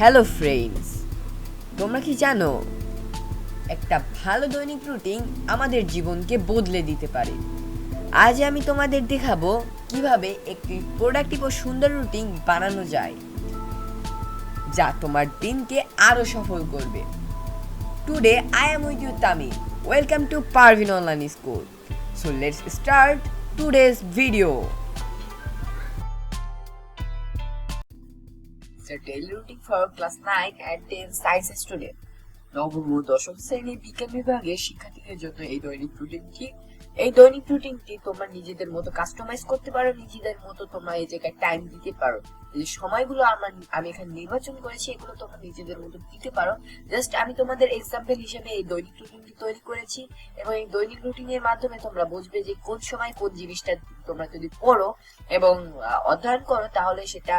Hello friends তোমরা কি জানো, একটা ভালো দৈনিক রুটিন আমাদের জীবনকে বদলে দিতে পারে। আজ আমি তোমাদের দেখাবো কীভাবে একটি প্রোডাক্টিভ ও সুন্দর রুটিন বানানো যায়, যা তোমার দিনকে আরও সফল করবে। Today I am with you Tamil welcome to Parvin online school so let's start today's video Daily routine for class 9 and 10 science নবম ও দশম শ্রেণির বিজ্ঞান বিভাগের শিক্ষার্থীদের জন্য এই দৈনিক রুটিনটি এই দৈনিক রুটিনটি তোমরা নিজেদের মতো কাস্টমাইজ করতে পারো, নিজেদের মতো তোমরা এই জায়গায় টাইম দিতে পারো। যে সময়গুলো আমার আমি এখানে নির্বাচন করেছি, এগুলো তোমরা নিজেদের মতো দিতে পারো। জাস্ট আমি তোমাদের এক্সাম্পল হিসেবে এই দৈনিক রুটিনটি তৈরি করেছি এবং এই দৈনিক রুটিনের মাধ্যমে তোমরা বুঝবে যে কোন সময় কোন জিনিসটা তোমরা যদি পড়ো এবং অধ্যয়ন করো, তাহলে সেটা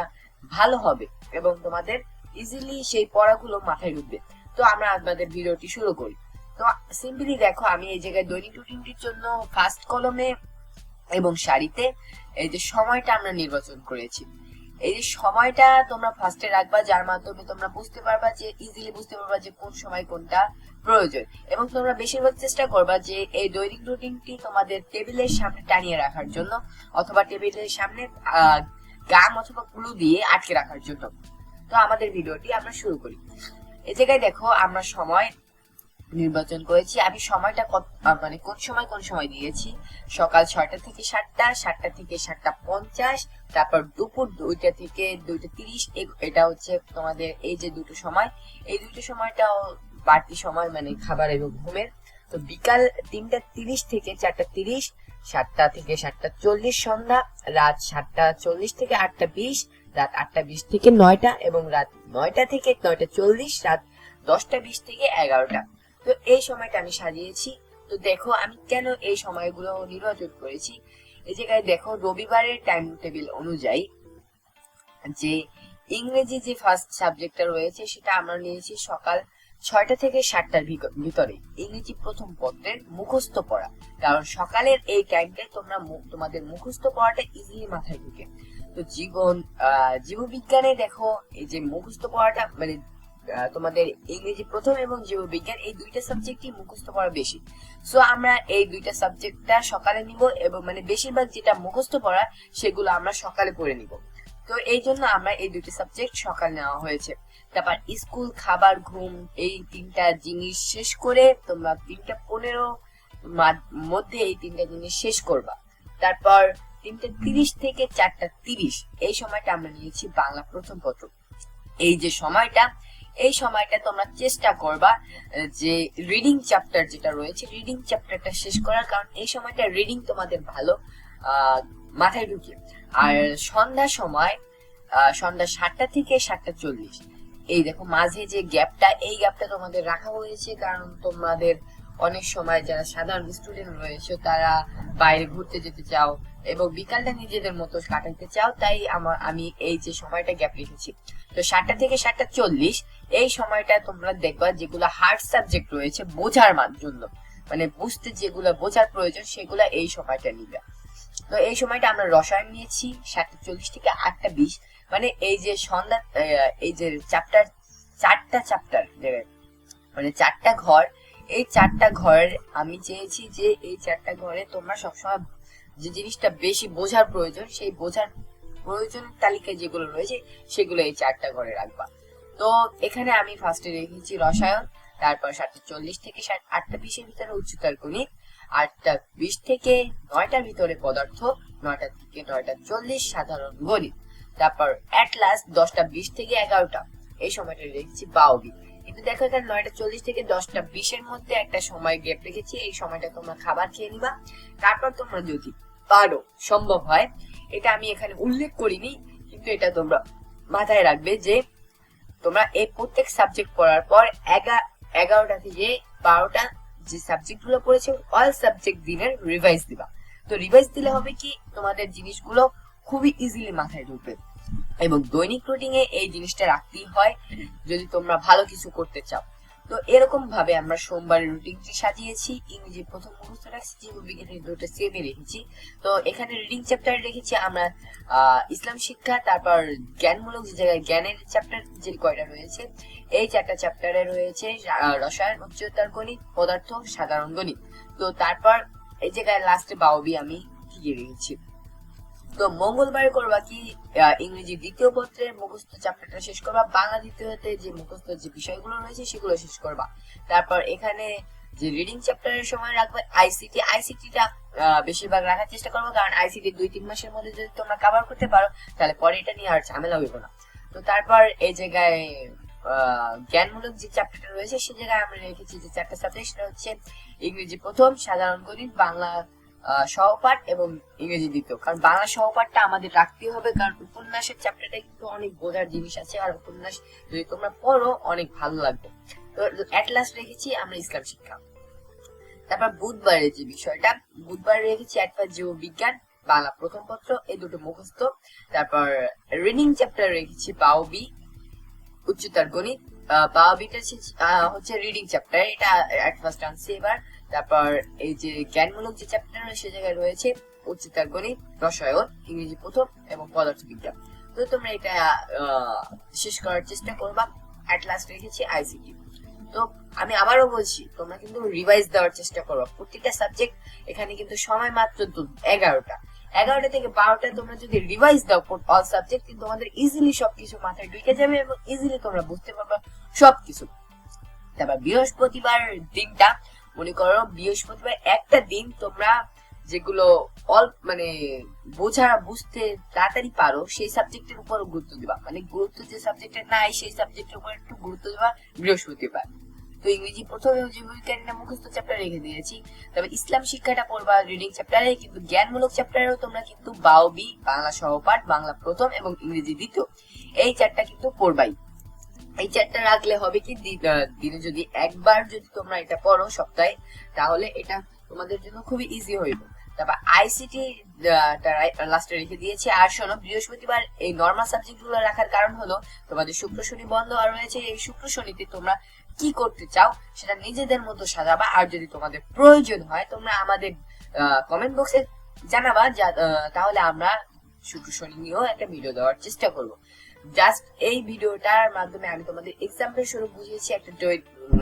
ভালো হবে এবং তোমাদের ইজিলি সেই পড়াগুলো মাথায় ঢুকবে। তো আমরা আমাদের ভিডিওটি শুরু করি। তো সিম্পলি দেখো, আমি এই জায়গায় দৈনিক রুটিনটির জন্য ফার্স্ট কলমে এবং সারিতে এই যে সময়টা আমরা নির্বাচন করেছি। এই যে সময়টা তোমরা ফার্স্টে রাখবা, যার মাধ্যমে তোমরা বুঝতে পারবা যে ইজিলি বুঝতে পারবা যে কোন সময় কোনটা প্রয়োজন। এবং তোমরা বেশিরভাগ চেষ্টা করবা যে এই দৈনিক রুটিনটি তোমাদের টেবিলের সামনে টানিয়ে রাখার জন্য অথবা টেবিলের সামনে গাম অথবা গ্লু দিয়ে আটকে রাখার জন্য। তো আমাদের ভিডিওটি আমরা শুরু করি। এই জায়গায় দেখো, আমরা সময় নির্বাচন করেছি। আমি সময়টা কত মানে কোন সময় কোন সময় দিয়েছি? সকাল ছয়টা থেকে সাতটা সাতটা থেকে সাতটা পঞ্চাশ, তারপর দুপুর দুইটা থেকে দুইটা তিরিশ। এ- এটা হচ্ছে তোমাদের এই যে দুটো সময়। এই দুটো সময়টাও বাড়তি সময় মানে খাবার এবং ঘুমের। তো বিকাল তিনটা তিরিশ থেকে চারটা তিরিশ সাতটা থেকে সাতটা চল্লিশ সন্ধ্যা, রাত সাতটা চল্লিশ থেকে আটটা বিশ, রাত আটটা বিশ থেকে নয়টা এবং রাত নয়টা থেকে নয়টা চল্লিশ, রাত দশটা বিশ থেকে এগারোটা। তো এই সময়টা আমি সাজিয়েছি। তো দেখো আমি কেন এই সময়গুলো নির্বাচন করেছি? এই জায়গায় দেখো রবিবারের টাইম টেবিল অনুযায়ী যে ইংরেজি যে ফার্স্ট সাবজেক্টটা রয়েছে সেটা আমরা নিয়েছি সকাল ছয়টা থেকে সাতটার ভিতরে ইংরেজি প্রথম পত্রের মুখস্থ পড়া। কারণ সকালের এই টাইমটায় তোমরা তোমাদের মুখস্থ পড়াটা ইজিলি মাথায় ঢুকে। তো জীবন জীববিজ্ঞানে দেখো, এই যে মুখস্থ পড়াটা মানে তোমাদের ইংরেজি প্রথম এবং জীববিজ্ঞান, এই দুইটা সাবজেক্টই মুখস্থ পড়া বেশি। সো আমরা এই দুইটা সাবজেক্টটা সকালে নিব এবং মানে বেশিরভাগ যেটা মুখস্থ পড়া, সেগুলো আমরা সকালে পড়ে নিব। তো এই জন্য আমরা এই দুটি সাবজেক্ট সকাল নেওয়া হয়েছে। তারপর স্কুল খাবার, ঘুম, এই তিনটা জিনিস শেষ করে তোমরা তিনটা পনেরো মধ্যে এই তিনটা জিনিস শেষ করবা। তারপর তিনটা তিরিশ থেকে চারটা তিরিশ, এই সময়টা আমরা নিয়েছি বাংলা প্রথম পত্র। এই যে সময়টা, এই সময়টা তোমরা চেষ্টা করবা যে রিডিং চ্যাপ্টার যেটা রয়েছে রিডিং চ্যাপ্টারটা শেষ করার, কারণ এই সময়টা রিডিং তোমাদের ভালো মাথায় ঢুকে আর সন্ধ্যা সময় আহ, সন্ধ্যা সাতটা থেকে সাতটা চল্লিশ। এই দেখো মাঝে যে গ্যাপটা এই গ্যাপটা তোমাদের রাখা হয়েছে কারণ তোমাদের অনেক সময় যারা সাধারণ স্টুডেন্ট রয়েছে তারা বাইরে ঘুরতে যেতে চাও এবং বিকালটা নিজেদের মতো কাটাইতে চাও তাই আমার আমি এই যে সময়টা গ্যাপ রেখেছি। তো সাতটা থেকে সাতটা চল্লিশ এই সময়টা তোমরা দেখবা যেগুলো হার্ড সাবজেক্ট রয়েছে বোঝার জন্য। মানে বুঝতে যেগুলো বোঝার প্রয়োজন সেগুলো এই সময়টা নিবে। তো এই সময়টা আমরা রসায়ন নিয়েছি সাতটা চল্লিশ থেকে আটটা বিশ। মানে এই যে সন্ধ্যা এই যে চ্যাপ্টার চারটা চ্যাপ্টার মানে চারটা ঘর, এই চারটা ঘরের আমি চেয়েছি যে এই চারটা ঘরে তোমরা সবসময় যে জিনিসটা বেশি বোঝার প্রয়োজন, সেই বোঝার প্রয়োজনের তালিকায় যেগুলো রয়েছে, সেগুলো এই চারটা ঘরে রাখবা। তো এখানে আমি ফার্স্টে রেখেছি রসায়ন, তারপর সাতটা চল্লিশ থেকে আটটা বিশের ভিতরে উচ্চতর গণিত আটটা বিশ থেকে নয়টার ভিতরে পদার্থ, নয়টা থেকে নয়টা চল্লিশ সাধারণ গণিত। তারপর অ্যাট লাস্ট দশটা বিশ থেকে এগারোটা। এই সময়টা রেখেছি বাউবি। কিন্তু দেখো এখানে নয়টা চল্লিশ থেকে দশটা বিশের মধ্যে একটা সময় গ্যাপ রেখেছি। এই সময়টা তোমরা খাবার খেয়ে নিবা। তারপর তোমরা যদি পারো, সম্ভব হয়, এটা আমি এখানে উল্লেখ করিনি, কিন্তু এটা তোমরা মাথায় রাখবে যে তোমরা এই প্রত্যেক সাবজেক্ট পড়ার পর এগা- এগারোটা থেকে বারোটা যে সাবজেক্টগুলো পড়েছে অল সাবজেক্ট দিনের রিভাইজ দিবা। তো রিভাইজ দিলে হবে কি, তোমাদের জিনিসগুলো খুবই ইজিলি মাথায় ঢুকবে। এবং দৈনিক রুটিনে এই জিনিসটা রাখতেই হয়, যদি তোমরা ভালো কিছু করতে চাও। তো এরকম ভাবে আমরা সোমবারের রুটিনটি সাজিয়েছি। ইংরেজি প্রথম মুখস্থ রাখছি জীববিজ্ঞানের দুটো সেমে রেখেছি। তো এখানে রিডিং চ্যাপ্টার রেখেছি আমরা ইসলাম শিক্ষা, তারপর জ্ঞানমূলক যে জায়গায় জ্ঞানের চ্যাপ্টার যে কয়টা রয়েছে, এই চারটা চ্যাপ্টারে রয়েছে রসায়ন, উচ্চতর গণিত, পদার্থ, সাধারণ গণিত। তো তারপর এই জায়গায় লাস্টে বাউবি আমি ঠিকই রেখেছি? তো মঙ্গলবার করবা কি? ইংরেজি দ্বিতীয় পত্রের মুখস্থ চ্যাপ্টারটা শেষ করবা, বাংলা দ্বিতীয়তে যে মুখস্থ যে বিষয়গুলো রয়েছে সেগুলো শেষ করবা। তারপর এখানে যে রিডিং চ্যাপ্টারের সময় রাখবে আইসিটি আইসিটিটা বেশিরভাগ রাখার চেষ্টা করব, কারণ আইসিটি দুই তিন মাসের মধ্যে যদি তোমরা কভার করতে পারো, তাহলে পরে এটা নিয়ে আর ঝামেলা হইব না। তো তারপর এই জায়গায় জ্ঞানমূলক যে চ্যাপ্টারটা রয়েছে সেই জায়গায় আমরা রেখেছি যে চারটা সাবজেক্ট সেটা হচ্ছে ইংরেজি প্রথম, সাধারণ গণিত, বাংলা সহপাঠ এবং ইংরেজি দ্বিতীয়। কারণ বাংলা সহপাঠটা আমাদের রাখতেই হবে, কারণ উপন্যাসের চ্যাপ্টারটা কিন্তু অনেক বোঝার জিনিস আছে, আর উপন্যাস যদি তোমরা পড়ো, অনেক ভালো লাগবে। তো অ্যাট লাস্ট রেখেছি আমরা ইসলাম শিক্ষা। তারপর বুধবারের যে বিষয়টা, বুধবার রেখেছি একটা জীব বিজ্ঞান বাংলা প্রথম পত্র এই দুটো মুখস্থ। তারপর রিডিং চ্যাপ্টার রেখেছি বাউবি, উচ্চতর গণিত। বাউবিটা হচ্ছে- রিডিং চ্যাপ্টার এটা ফার্স্ট আনছি এবার। তারপর এই যে জ্ঞানমূলক যে চ্যাপ্টার সে জায়গায় রয়েছে উচ্চতর গণিত, রসায়ন, ইংরেজি প্রথম এবং পদার্থ বিজ্ঞান তো তোমরা এটা শেষ করার চেষ্টা করবা। অ্যাট লাস্ট রেখেছি আইসিটি তো আমি আবারও বলছি, তোমরা কিন্তু রিভাইজ দেওয়ার চেষ্টা করো। প্রত্যেকটা সাবজেক্ট এখানে কিন্তু সময় মাত্র এগারোটা। এগারোটা থেকে বারোটা তোমরা যদি রিভাইজ দাও অল সাবজেক্ট কিন্তু তোমাদের ইজিলি সবকিছু মাথায় ঢুকে যাবে এবং ইজিলি তোমরা বুঝতে পারবে সবকিছু। তারপর বৃহস্পতিবার দিনটা মনে করো বৃহস্পতিবার একটা দিন তোমরা যেগুলো অল্প মানে বোঝা বুঝতে তাড়াতাড়ি পারো, সেই সাবজেক্টের উপর গুরুত্ব দিবা। মানে গুরুত্ব যে সাবজেক্টের নাই, সেই সাবজেক্টের উপর একটু গুরুত্ব দিবা বৃহস্পতিবার। তো ইংরেজি প্রথমে জীববিজ্ঞানের মুখস্থ চ্যাপ্টার রেখে দিয়েছি। তবে ইসলাম শিক্ষাটা পড়বা রিডিং চ্যাপ্টারে কিন্তু জ্ঞানমূলক চ্যাপ্টারেও তোমরা কিন্তু বাউবি, বাংলা সহপাঠ, বাংলা প্রথম এবং ইংরেজি দ্বিতীয়, এই চারটা কিন্তু পড়বাই। এই চারটা রাখলে হবে কি দিনে যদি একবার যদি তোমরা এটা পড়ো সপ্তাহে, তাহলে এটা তোমাদের জন্য খুবই ইজি হইব তারপর আইসিটি লাস্টে রেখে দিয়েছি। আর শোনো, বৃহস্পতিবার এই নর্মাল সাবজেক্টগুলো রাখার কারণ হলো, তোমাদের শুক্র, শনি বন্ধ আর রয়েছে এই শুক্র, শনিতে তোমরা কি করতে চাও, সেটা নিজেদের মতো সাজাবা। আর যদি তোমাদের প্রয়োজন হয়, তোমরা আমাদের কমেন্ট বক্সে জানাবা তাহলে আমরা শুক্র, শনি নিয়েও একটা ভিডিও দেওয়ার চেষ্টা করব। জাস্ট এই ভিডিওটার মাধ্যমে আমি তোমাদের এক্সাম্পল স্বরূপ বুঝিয়েছি একটা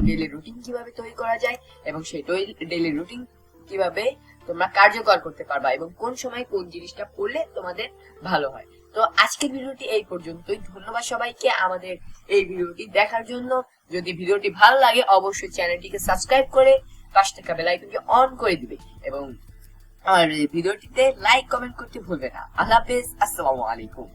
ডেলি রুটিন কীভাবে তৈরি করা যায় এবং সেই ডেইলি রুটিন কীভাবে তোমরা কার্যকর করতে পারবা এবং কোন সময় কোন জিনিসটা পড়লে তোমাদের ভালো হয়। তো আজকের ভিডিওটি এই পর্যন্তই। ধন্যবাদ সবাইকে আমাদের এই ভিডিওটি দেখার জন্য। যদি ভিডিওটি ভালো লাগে, অবশ্যই চ্যানেলটিকে সাবস্ক্রাইব করে পাশ থাকা বেল আইকনকে অন করে দিবে এবং আর ভিডিওটিতে লাইক কমেন্ট করতে ভুলবে না। আল্লাহ হাফেজ। আসসালামু আলাইকুম।